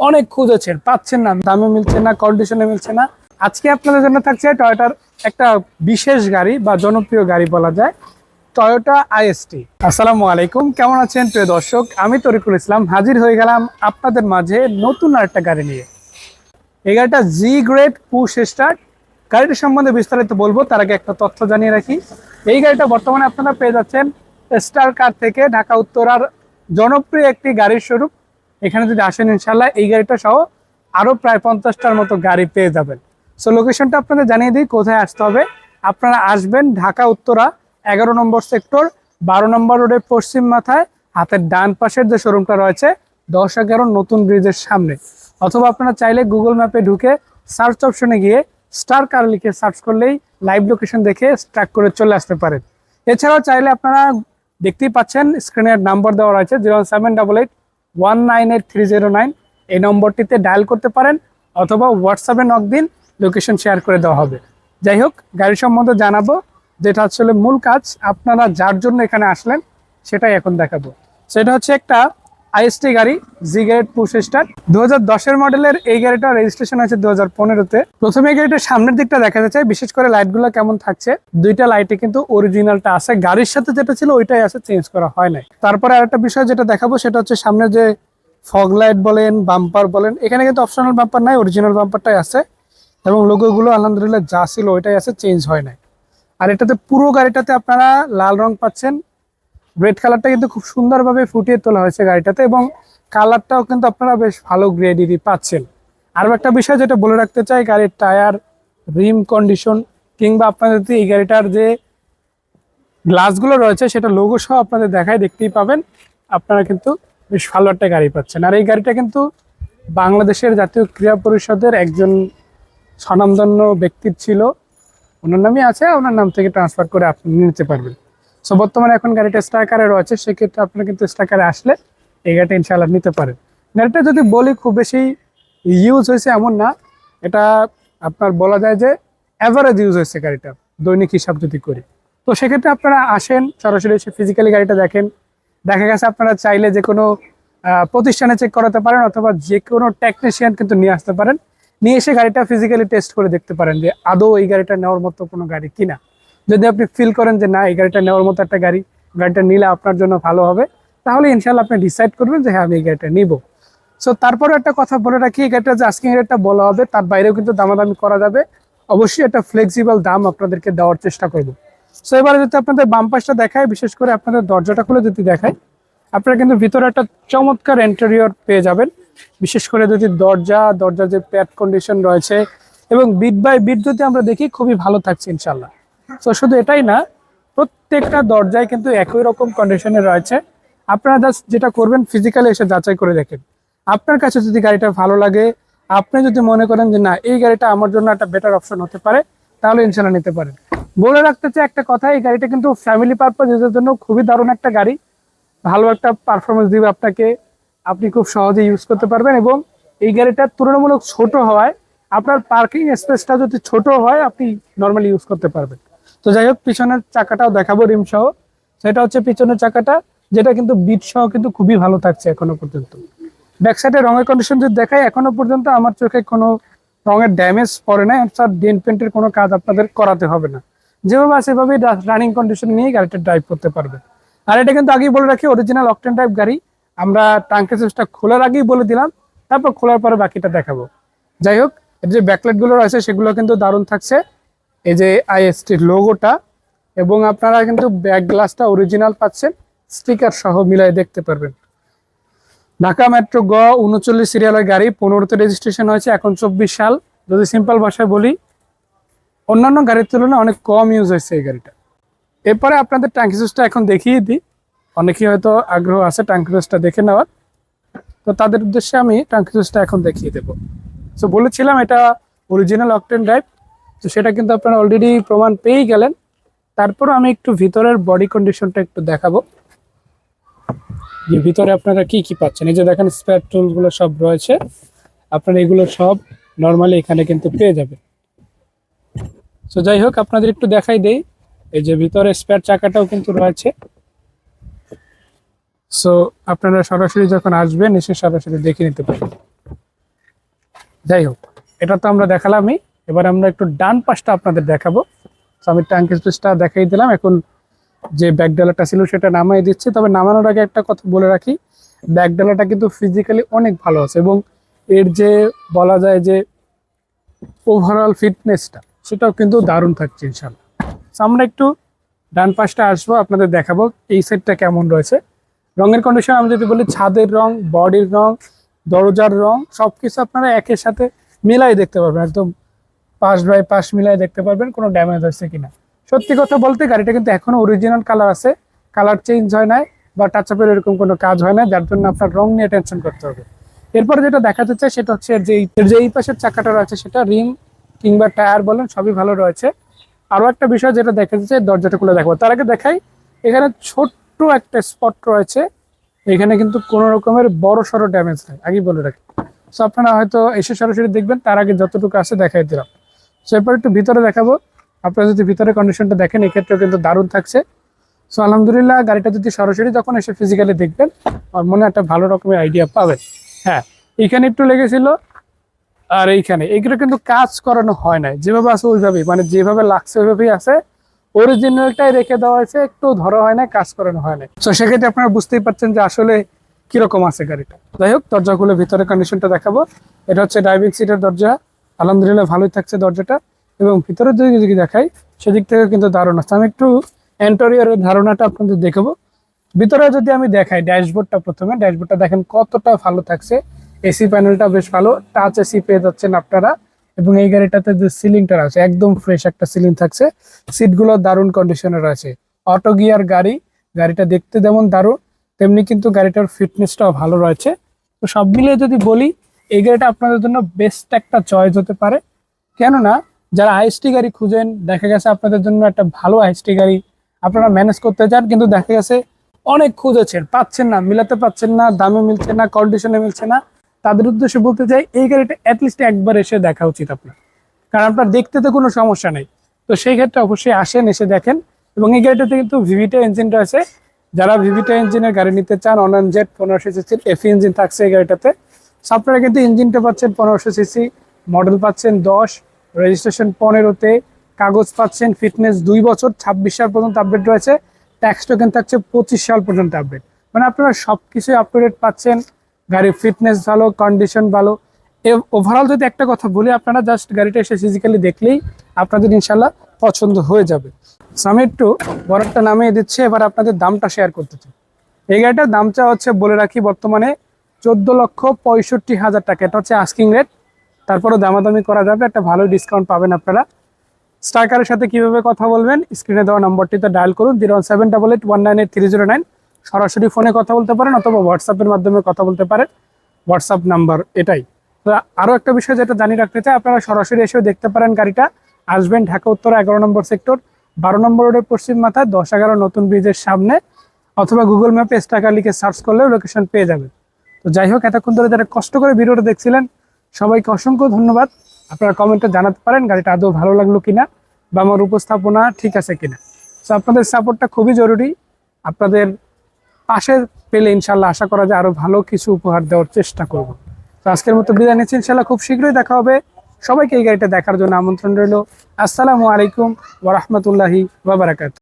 অনেক খুঁজেছেন, পাচ্ছেন না, দামে মিলছে না কন্ডিশনে মিলছে না। আজকে আপনাদের জন্য থাকছে টয়োটার একটা বিশেষ গাড়ি বা জনপ্রিয় গাড়ি বলা যায় টয়োটা আইএসটি আসসালামু আলাইকুম, কেমন আছেন প্রিয় দর্শক? আমি তরিকুল ইসলাম, হাজির হয়ে গেলাম আপনাদের মাঝে নতুন আরেকটা গাড়ি নিয়ে। এই গাড়িটা জি গ্রেড পুশ স্টার্ট গাড়িটির সম্বন্ধে বিস্তারিত বলব, তার আগে একটা তথ্য জানিয়ে রাখি। এই গাড়িটা বর্তমানে আপনারা পেয়ে যাচ্ছেন স্টার কার থেকে ঢাকা উত্তরার জনপ্রিয় একটি গাড়ির স্বরূপ এখানে যদি আসেন ইনশাল্লাহ এই গাড়িটা সহ আরও প্রায় পঞ্চাশটার মতো গাড়ি পেয়ে যাবেন। সো লোকেশনটা আপনাদের জানিয়ে দিই, কোথায় আসতে হবে। আপনারা আসবেন ঢাকা, উত্তরা, এগারো নম্বর সেক্টর, বারো নম্বর রোডের পশ্চিম মাথায়, হাতের ডান পাশের যে শোরুমটা রয়েছে, দশ এগারো নতুন ব্রিজের সামনে। অথবা আপনারা চাইলে গুগল ম্যাপে ঢুকে সার্চ অপশনে গিয়ে স্টার কার লিখে সার্চ করলেই লাইভ লোকেশন দেখে ট্র্যাক করে চলে আসতে পারেন। এছাড়াও চাইলে আপনারা দেখতেই পাচ্ছেন স্ক্রিনের নাম্বার দেওয়া রয়েছে zero seven double eight one nine eight three zero nine এই নম্বরটিতে ডায়াল করতে পারেন অথবা হোয়াটসঅ্যাপে নক দিন লোকেশন শেয়ার করে দেওয়া হবে। যাই হোক, গাড়ি সম্বন্ধে জানাব, যেটা আসলে মূল কাজ, আপনারা যার জন্য এখানে আসলেন, সেটাই এখন দেখাবো। সেটা হচ্ছে একটা আইএসটি গাড়ি জি গ্রেড পুশ স্টার দু হাজার মডেলের এই গাড়িটা রেজিস্ট্রেশন আছে দু হাজার পনেরোতে। প্রথমে এই গাড়িটার সামনের দিকটা দেখা যাচ্ছে, বিশেষ করে লাইটগুলো কেমন থাকছে। দুইটা লাইটে কিন্তু অরিজিনালটা আছে। গাড়ির সাথে যেটা ছিল, ওইটাই আছে চেঞ্জ করা হয় নাই। তারপরে আরেকটা বিষয় যেটা দেখাবো, সেটা হচ্ছে সামনে যে ফগ লাইট বলেন বাম্পার বলেন, এখানে কিন্তু অপশনাল বাম্পার নাই অরিজিনাল বাম্পারটাই আছে। এবং লোগোগুলো আলহামদুলিল্লাহ যা ছিল, ওইটাই আছে চেঞ্জ হয় নাই। আর এটাতে পুরো গাড়িটাতে আপনারা লাল রং পাচ্ছেন রেড কালারটা কিন্তু খুব সুন্দরভাবে ফুটিয়ে তোলা হয়েছে গাড়িটাতে এবং কালারটাও কিন্তু আপনারা বেশ ভালো গ্রেডেরই পাচ্ছেন। আরও একটা বিষয় যেটা বলে রাখতে চাই, গাড়ির টায়ার রিম কন্ডিশন কিংবা আপনাদের যদি এই গাড়িটার যে গ্লাসগুলো রয়েছে সেটা লোগো সহ আপনাদের দেখায় দেখতেই পাবেন, আপনারা কিন্তু বেশ ভালো একটা গাড়ি পাচ্ছেন। আর এই গাড়িটা কিন্তু বাংলাদেশের জাতীয় ক্রীড়া পরিষদের একজন স্বনামধন্য ব্যক্তির ছিল। ওনার নামই আছে, ওনার নাম থেকে ট্রান্সফার করে আপনি নিতে পারবেন। সো বর্তমানে এখন গাড়িটা স্ট্রাইকারে রয়েছে, সেক্ষেত্রে আপনারা কিন্তু স্ট্রাইকারে আসলে এই গাড়িটা ইনশাআল্লাহ নিতে পারেন। গাড়িটা যদি বলি, খুব বেশি ইউজ হয়েছে এমন না, এটা আপনার বলা যায় যে অ্যাভারেজ ইউজ হয়েছে গাড়িটা, দৈনিক হিসাব যদি করি। তো সেক্ষেত্রে আপনারা আসেন, সরাসরি এসে ফিজিক্যালি গাড়িটা দেখেন। দেখা গেছে আপনারা চাইলে যে কোনো প্রতিষ্ঠানে চেক করাতে পারেন, অথবা যে কোনো টেকনিশিয়ান কিন্তু নিয়ে আসতে পারেন। নিয়ে এসে গাড়িটা ফিজিক্যালি টেস্ট করে দেখতে পারেন যে আদৌ এই গাড়িটা নেওয়ার মতো কোনো গাড়ি কিনা। যদি আপনি ফিল করেন যে না, এই গাড়িটা নেওয়ার মতো একটা গাড়ি, গাড়িটা নিলে আপনার জন্য ভালো হবে, তাহলে ইনশাল্লাহ আপনি ডিসাইড করবেন যে হ্যাঁ আমি এই গাড়িটা নিব। সো তারপরে একটা কথা বলে রাখি, এই গাড়িটা যে আস্কিং রেটটা বলা হবে, তার বাইরেও কিন্তু দামাদামি করা যাবে। অবশ্যই একটা ফ্লেক্সিবল দাম আপনাদেরকে দেওয়ার চেষ্টা করব। সো এবারে যদি আপনাদের বাম পাশটা দেখায়, বিশেষ করে আপনাদের দরজাটা খুলে যদি দেখায়, আপনারা কিন্তু ভিতরে একটা চমৎকার ইন্টেরিয়র পেয়ে যাবেন। বিশেষ করে যদি দরজা, দরজার যে প্যাড কন্ডিশন রয়েছে এবং বিট বাই বিট যদি আমরা দেখি, খুবই ভালো থাকছে ইনশাল্লাহ তো শুধু এটাই না, প্রত্যেকটা দরজায় কিন্তু একই রকম কন্ডিশনে রয়েছে। আপনারা জাস্ট যেটা করবেন ফিজিক্যালি এসে যাচাই করে দেখেন। আপনার কাছে যদি গাড়িটা ভালো লাগে, আপনি যদি মনে করেন যে না, এই গাড়িটা আমার জন্য একটা বেটার অপশন হতে পারে, তাহলে ইনশাল্লাহ নিতে পারেন। বলে রাখতে চাই একটা কথা, এই গাড়িটা কিন্তু ফ্যামিলি পারপাস জন্য খুবই দারুণ একটা গাড়ি। ভালো একটা পারফরমেন্স দিবে আপনাকে। আপনি খুব সহজে ইউজ করতে পারবেন এবং এই গাড়িটা তুলনামূলক ছোট হওয়ায়, আপনার পার্কিং স্পেসটা যদি ছোট হয়, আপনি নর্মালি ইউজ করতে পারবেন। তো যাই হোক, পিছনের চাকাটাও দেখাবো রিম সহ সেটা হচ্ছে পিছনের চাকাটা, যেটা কিন্তু বিট সহ কিন্তু খুবই ভালো থাকছে এখনও পর্যন্ত। ব্যাক সাইডে রঙের কন্ডিশন যদি দেখাই, এখনও পর্যন্ত আমার চোখে কোনো রঙের ড্যামেজ পড়ে না স্যার ডেন্ট পেন্টের কোনো কাজ আপনাদের করাতে হবে না। যেভাবে আছে সেভাবেই রানিং কন্ডিশন নিয়ে গাড়িটা ড্রাইভ করতে পারবে। আর এটা কিন্তু আগেই বলে রাখি অরিজিনাল অকটেন টাইপ গাড়ি। আমরা টাঙ্কি সুইচটা খোলার আগেই বলে দিলাম। তারপর খোলার পরে বাকিটা দেখাবো। যাই হোক যে ব্যাকলাইটগুলো রয়েছে, সেগুলো কিন্তু দারুণ থাকছে। এই যে আইএসটির লোগোটা এবং আপনারা কিন্তু ব্যাক গ্লাসটা অরিজিনাল পাচ্ছেন স্টিকার সহ মিলাই দেখতে পারবেন। ঢাকা মেট্রো গ উনচল্লিশ সিরিয়ালের গাড়ি, পনেরোতে রেজিস্ট্রেশন হয়েছে, এখন চব্বিশ সাল। যদি সিম্পল ভাষায় বলি, অন্যান্য গাড়ির তুলনায় অনেক কম ইউজ হয়েছে এই গাড়িটা। এরপরে আপনাদের ট্যাঙ্কি সুইচটা এখন দেখিয়ে দিই। অনেকেই হয়তো আগ্রহ আছে ট্যাঙ্কি সুইচটা দেখে নেওয়ার। তো তাদের উদ্দেশ্যে আমি ট্যাঙ্কি সুইচটা এখন দেখিয়ে দেবো। সো বলেছিলাম এটা অরিজিনাল অকটেন ড্রাইভ তো সেটা কিন্তু আপনারা অলরেডি প্রমাণ পেয়েই গেলেন। তারপর আমি একটু ভিতরের বডি কন্ডিশনটা একটু দেখাবো। যে ভিতরে আপনারা কি কি পাচ্ছেন? এই যে দেখেন স্পেয়ার টুলগুলো সব রয়েছে। আপনারা এগুলো সব নর্মালি এখানে কিন্তু পেয়ে যাবেন। তো যাই হোক, আপনাদের একটু দেখাই দেই। এই যে ভিতরে স্পেয়ার চাকাটাও কিন্তু রয়েছে। সো আপনারা সরাসরি যখন আসবেন, এসে সরাসরি দেখে নিতে পারেন। যাই হোক, এটা তো আমরা দেখালামই। এবার আমরা একটু ডান পাশটা আপনাদের দেখাবো। তো আমি ট্যাঙ্ক স্পেসটা দেখাই দিলাম। এখন যে ব্যাক ডালাটা ছিল সেটা নামাই দিচ্ছি। তবে নামানোর আগে একটা কথা বলে রাখি ব্যাক ডালাটা কিন্তু ফিজিক্যালি অনেক ভালো আছে এবং এর যে বলা যায় যে ওভারঅল ফিটনেসটা সেটাও কিন্তু দারুণ থাকছে ইনশাল্লাহ আমরা একটু ডান পাশটা আসব, আপনাদের দেখাবো এই সেটটা কেমন রয়েছে। রঙের কন্ডিশন আমি যদি বলি, ছাদের রং বডির রং, দরজার রং সব কিছু আপনারা একের সাথে মিলাই দেখতে পারবেন। একদম পাশ বাই পাশ মিলাই দেখতে পারবেন কোনো ড্যামেজ হয়েছে কিনা। সত্যি কথা বলতে গাড়িটা কিন্তু এখনও অরিজিনাল কালার আছে কালার চেঞ্জ হয় নাই, বা টাচ আপের এরকম কোনো কাজ হয় না যার জন্য আপনার রং নিয়ে টেনশন করতে হবে। এরপরে যেটা দেখাতে চাই সেটা হচ্ছে যে যে এই পাশের চাকাটা রয়েছে, সেটা রিম কিংবা টায়ার বলেন, সবই ভালো রয়েছে। আরও একটা বিষয় যেটা দেখাতে চাই, দরজাটা খুলে দেখাবো। তার আগে দেখাই, এখানে ছোট্ট একটা স্পট রয়েছে, এখানে কিন্তু কোনো রকমের বড় সড়ো ড্যামেজ নেই। আগেই বলে রাখি। সো আপনারা হয়তো এসে সরাসরি দেখবেন, তার আগে যতটুকু আছে দেখাই দিলাম। সো এরপর একটু ভিতরে দেখাবো। আপনারা যদি ভিতরে কন্ডিশনটা দেখেন, এক্ষেত্রেও কিন্তু দারুণ থাকছে। সো আলহামদুলিল্লাহ, গাড়িটা যদি সরাসরি যখন এসে ফিজিক্যালি দেখবেন, আমার মনে একটা ভালো রকমের আইডিয়া পাবেন। হ্যাঁ এখানে একটু লেগেছিল, আর এইখানে। এগুলো কিন্তু কাজ করানো হয় নাই। যেভাবে আছে ওইভাবেই। মানে যেভাবে লাগছে, ওইভাবেই আছে। অরিজিনালটাই রেখে দেওয়া হয়েছে, একটু ধরা হয় না কাজ করানো হয় না তো সেক্ষেত্রে আপনারা বুঝতেই পারছেন যে আসলে কীরকম আছে গাড়িটা। যাই হোক দরজা খুলে ভিতরে কন্ডিশনটা দেখাবো। এটা হচ্ছে ড্রাইভিং সিটের দরজা। আলহামদুলিল্লাহ ভালোই থাকছে দরজাটা। এবং ভিতরে যদি যদি দেখাই, সেদিক থেকে কিন্তু দারুণ আছে। আমি একটু এন্টোরিয়ারের ধারণাটা আপনাদের দেখাবো। ভিতরে যদি আমি দেখাই ড্যাশবোর্ডটা প্রথমে, ড্যাশবোর্ডটা দেখেন কতটা ভালো থাকছে। এসি প্যানেলটা বেশ ভালো টাচ এসি পেয়ে যাচ্ছেন আপনারা। এবং এই গাড়িটাতে যে সিলিংটা আছে, একদম ফ্রেশ একটা সিলিং থাকছে। সিটগুলো দারুণ কন্ডিশনে রয়েছে অটো গিয়ার গাড়ি, গাড়িটা দেখতে যেমন দারুণ, তেমনি কিন্তু গাড়িটার ফিটনেসটাও ভালো রয়েছে। তো সব মিলিয়ে যদি বলি এই গাড়িটা আপনাদের জন্য বেস্ট একটা চয়েস হতে পারে। কেননা, যারা আইএসটি গাড়ি খুঁজেন, দেখা গেছে আপনাদের জন্য একটা ভালো আইএসটি গাড়ি। আপনারা ম্যানেজ করতে চান, কিন্তু দেখা গেছে অনেক খুঁজেছেন, পাচ্ছেন না, মিলাতে পাচ্ছেন না, দামে মিলছে না কন্ডিশনে মিলছে না। তাদের উদ্দেশ্যে বলতে চাই, এই গাড়িটা অ্যাটলিস্ট একবার এসে দেখা উচিত আপনার। কারণ আপনার দেখতে তো কোনো সমস্যা নেই। তো সেই ক্ষেত্রে অবশ্যই আসেন, এসে দেখেন। এবং এই গাড়িটাতে কিন্তু ভিভিটা ইঞ্জিন রয়েছে। যারা ভিভিটা ইঞ্জিনের গাড়ি নিতে চান অনান জেট পনেরোশো সিসির এফি ইঞ্জিন থাকছে এই গাড়িটাতে। আপনারা কিন্তু ইঞ্জিনটা পাচ্ছেন পনেরোশো সিসি মডেল পাচ্ছেন দশ রেজিস্ট্রেশন পনেরোতে, কাগজ পাচ্ছেন ফিটনেস দুই বছর, ছাব্বিশ সাল পর্যন্ত আপডেট রয়েছে ট্যাক্স টোকেন থাকছে পঁচিশ সাল পর্যন্ত আপডেট মানে আপনারা সব কিছুই আপডেট পাচ্ছেন, গাড়ির ফিটনেস ভালো কন্ডিশন ভালো। ওভারঅল যদি একটা কথা বলি, আপনারা জাস্ট গাড়িটা এসে ফিজিক্যালি দেখলেই আপনাদের ইনশাল্লাহ পছন্দ হয়ে যাবে। আমি একটু বরারটা নামিয়ে দিচ্ছি, এবার আপনাদের দামটা শেয়ার করতে চাই। এই গাড়িটার দামটা হচ্ছে, বলে রাখি বর্তমানে চোদ্দ লক্ষ পঁয়ষট্টি হাজার টাকা। এটা হচ্ছে আস্কিং রেট তারপরে দামাদামি করা যাবে, একটা ভালো ডিসকাউন্ট পাবেন আপনারা। স্ট্রাইকারের সাথে কীভাবে কথা বলবেন? স্ক্রিনে দেওয়া নম্বরটিতে ডায়াল করুন, zero seven double eight one nine eight three zero nine. সরাসরি ফোনে কথা বলতে পারেন অথবা হোয়াটসঅ্যাপের মাধ্যমে কথা বলতে পারেন। হোয়াটসঅ্যাপ নাম্বার এটাই। তো আরও একটা বিষয় যেটা জানিয়ে রাখতে চাই, আপনারা সরাসরি এসেও দেখতে পারেন গাড়িটা। আসবেন ঢাকা উত্তর এগারো নম্বর সেক্টর বারো নম্বর রোডের পশ্চিম মাথায় দশ এগারো নতুন ব্রিজের সামনে। অথবা গুগল ম্যাপে স্টাকা লিখে সার্চ করলেও লোকেশন পেয়ে যাবেন। তো যাই হোক, এতক্ষণ ধরে যারা কষ্ট করে ভিডিওটা দেখছিলেন, সবাইকে অসংখ্য ধন্যবাদ। আপনারা কমেন্টে জানাতে পারেন, গাড়িটা আদৌ ভালো লাগল কিনা বা আমার উপস্থাপনা ঠিক আছে কিনা। তো আপনাদের সাপোর্টটা খুবই জরুরি। আপনাদের পাশে পেলে ইনশাল্লাহ আশা করা যায় আরও ভালো কিছু উপহার দেওয়ার চেষ্টা করব। তো আজকের মতো বিদায় নিচ্ছি, ইনশাল্লাহ খুব শীঘ্রই দেখা হবে। সবাইকে এই গাড়িটা দেখার জন্য আমন্ত্রণ রইল। আসসালামু আলাইকুম ওরহমতুল্লাহি ওবরাকাত